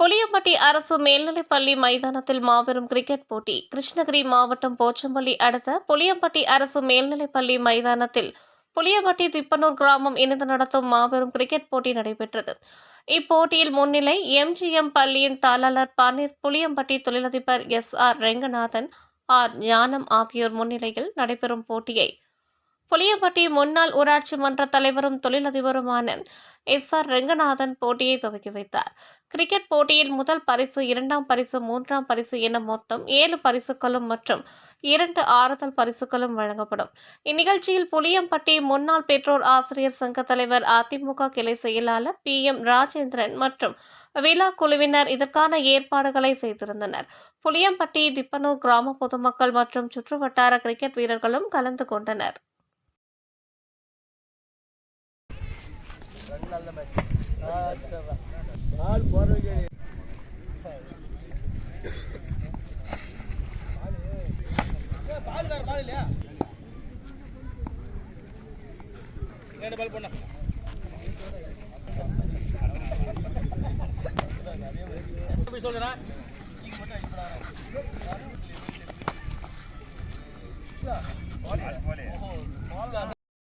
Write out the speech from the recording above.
புளியம்பட்டி அரசு மேல்நிலைப்பள்ளி மைதானத்தில் மாபெரும் கிரிக்கெட் போட்டி. கிருஷ்ணகிரி மாவட்டம் போச்சம்பள்ளி அடுத்த புளியம்பட்டி அரசு மேல்நிலைப்பள்ளி மைதானத்தில் புளியம்பட்டி திப்பனூர் கிராமம் இணைந்து நடத்தும் மாபெரும் கிரிக்கெட் போட்டி நடைபெற்றது. இப்போட்டியில் முன்னிலை எம்ஜிஎம் பள்ளியின் தாளாளர் பன்னீர் புளியம்பட்டி தொழிலதிபர் எஸ் ஆர் ரெங்கநாதன் ஆர் ஞானம் ஆகியோர் முன்னிலையில் நடைபெறும் போட்டியை புளியம்பட்டி முன்னாள் ஊராட்சி மன்ற தலைவரும் தொழிலதிபருமான எஸ் ஆர் ரெங்கநாதன் போட்டியை துவக்கி வைத்தார். கிரிக்கெட் போட்டியில் முதல் பரிசு இரண்டாம் பரிசு மூன்றாம் பரிசு என மொத்தம் ஏழு பரிசுகளும் மற்றும் இரண்டு ஆறுதல் பரிசுகளும் வழங்கப்படும். இந்நிகழ்ச்சியில் புளியம்பட்டி முன்னாள் பெற்றோர் ஆசிரியர் சங்க தலைவர் அதிமுக கிளை செயலாளர் பி எம் ராஜேந்திரன் மற்றும் விழா குழுவினர் இதற்கான ஏற்பாடுகளை செய்திருந்தனர். புளியம்பட்டி திப்பனூர் கிராம பொதுமக்கள் மற்றும் சுற்றுவட்டார கிரிக்கெட் வீரர்களும் கலந்து கொண்டனர். பால் போடுறதுக்கு பால் பால் இல்லையா ரெண்டு பால்